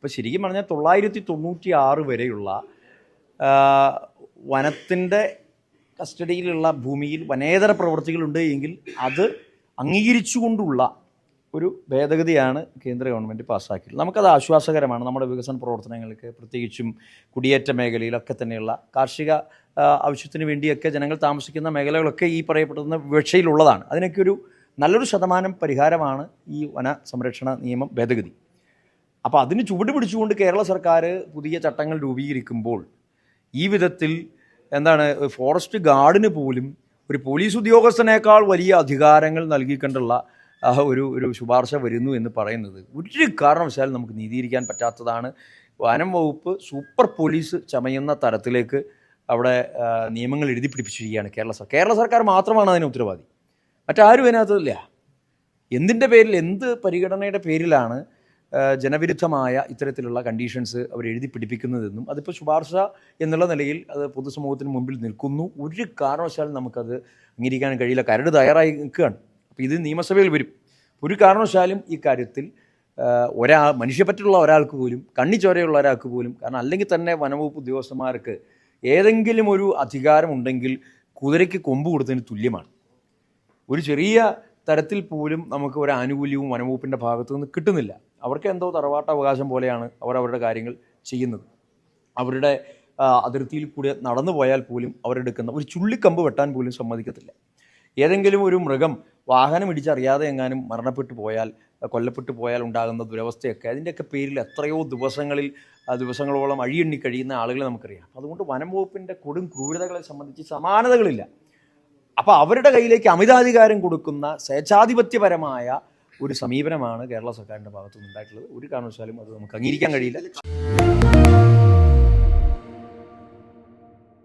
ഇപ്പോൾ ശരിക്കും പറഞ്ഞാൽ തൊള്ളായിരത്തി തൊണ്ണൂറ്റി ആറ് വരെയുള്ള വനത്തിന്റെ കസ്റ്റഡിയിലുള്ള ഭൂമിയിൽ വനേതര പ്രവർത്തികളുണ്ട് എങ്കിൽ അത് അംഗീകരിച്ചുകൊണ്ടുള്ള ഒരു ഭേദഗതിയാണ് കേന്ദ്ര ഗവൺമെന്റ് പാസ്സാക്കിയത്. നമുക്കത് ആശ്വാസകരമാണ്. നമ്മുടെ വികസന പ്രവർത്തനങ്ങൾക്ക് പ്രത്യേകിച്ചും കുടിയേറ്റ മേഖലയിലൊക്കെ തന്നെയുള്ള കാർഷിക ആവശ്യത്തിന് വേണ്ടിയൊക്കെ ജനങ്ങൾ താമസിക്കുന്ന മേഖലകളൊക്കെ ഈ പറയപ്പെടുന്ന വിവക്ഷയിലുള്ളതാണ്. അതിനൊക്കെ ഒരു നല്ലൊരു ശതമാനം പരിഹാരമാണ് ഈ വന സംരക്ഷണ നിയമം ഭേദഗതി. അപ്പോൾ അതിന് ചുവട് പിടിച്ചുകൊണ്ട് കേരള സർക്കാർ പുതിയ ചട്ടങ്ങൾ രൂപീകരിക്കുമ്പോൾ ഈ വിധത്തിൽ എന്താണ് ഫോറസ്റ്റ് ഗാർഡിന് പോലും ഒരു പോലീസ് ഉദ്യോഗസ്ഥനേക്കാൾ വലിയ അധികാരങ്ങൾ നൽകിക്കൊണ്ടുള്ള ഒരു ഒരു ശുപാർശ വരുന്നു എന്ന് പറയുന്നത് ഒരു കാരണവശാലും നമുക്ക് നീതീകരിക്കാൻ പറ്റാത്തതാണ്. വനം വകുപ്പ് സൂപ്പർ പോലീസ് ചമയുന്ന തരത്തിലേക്ക് അവിടെ നിയമങ്ങൾ എഴുതി പിടിപ്പിച്ചിരിക്കുകയാണ് കേരള സർക്കാർ കേരള സർക്കാർ മാത്രമാണ് അതിന് ഉത്തരവാദി. മറ്റാരും അതിനകത്തില്ല എന്തിന്റെ പേരിൽ എന്ത് പരിഗണനയുടെ പേരിലാണ് ജനവിരുദ്ധമായ ഇത്തരത്തിലുള്ള കണ്ടീഷൻസ് അവർ എഴുതി പിടിപ്പിക്കുന്നതെന്നും അതിപ്പോൾ ശുപാർശ എന്നുള്ള നിലയിൽ അത് പൊതുസമൂഹത്തിന് മുമ്പിൽ നിൽക്കുന്നു. ഒരു കാരണവശാലും നമുക്കത് അംഗീകരിക്കാൻ കഴിയില്ല. കരട് തയ്യാറായി നിൽക്കുകയാണ്. അപ്പോൾ ഇത് നിയമസഭയിൽ വരും. ഒരു കാരണവശാലും ഈ കാര്യത്തിൽ ആ, ഒരാ മനുഷ്യപ്പറ്റുള്ള ഒരാൾക്ക് പോലും കണ്ണിച്ചോരയുള്ള ഒരാൾക്ക് പോലും കാരണം അല്ലെങ്കിൽ തന്നെ വനവകുപ്പ് ഉദ്യോഗസ്ഥന്മാർക്ക് ഏതെങ്കിലും ഒരു അധികാരമുണ്ടെങ്കിൽ കുതിരയ്ക്ക് കൊമ്പ് കൊടുത്തതിന് തുല്യമാണ്. ഒരു ചെറിയ തരത്തിൽ പോലും നമുക്ക് ഒരു ആനുകൂല്യവും വനംവകുപ്പിന്റെ ഭാഗത്തു നിന്ന് കിട്ടുന്നില്ല. അവർക്ക് എന്തോ തറവാട്ട അവകാശം പോലെയാണ് അവർ അവരുടെ കാര്യങ്ങൾ ചെയ്യുന്നത്. അവരുടെ അതിർത്തിയിൽ കൂടി നടന്നു പോയാൽ പോലും അവരെടുക്കുന്ന ഒരു ചുള്ളിക്കമ്പ് വെട്ടാൻ പോലും സമ്മതിക്കത്തില്ല. ഏതെങ്കിലും ഒരു മൃഗം വാഹനം ഇടിച്ചറിയാതെ എങ്ങാനും മരണപ്പെട്ടു പോയാൽ കൊല്ലപ്പെട്ടു പോയാൽ ഉണ്ടാകുന്ന ദുരവസ്ഥയൊക്കെ അതിന്റെയൊക്കെ പേരിൽ എത്രയോ ദിവസങ്ങളിൽ ദിവസങ്ങളോളം അഴിയെണ്ണി കഴിയുന്ന ആളുകളെ നമുക്കറിയാം. അതുകൊണ്ട് വനം വകുപ്പിന്റെ കൊടും ക്രൂരതകളെ സംബന്ധിച്ച് സമാനതകളില്ല. അപ്പോൾ അവരുടെ കയ്യിലേക്ക് അമിതാധികാരം കൊടുക്കുന്ന സ്വേച്ഛാധിപത്യപരമായ ഒരു സമീപനമാണ് കേരള സർക്കാരിന്റെ ഭാഗത്തുനിന്ന് ഉണ്ടായിട്ടുള്ളത് ഒരു കാരണവശാലും അത് നമുക്ക് അംഗീകരിക്കാൻ കഴിയില്ല.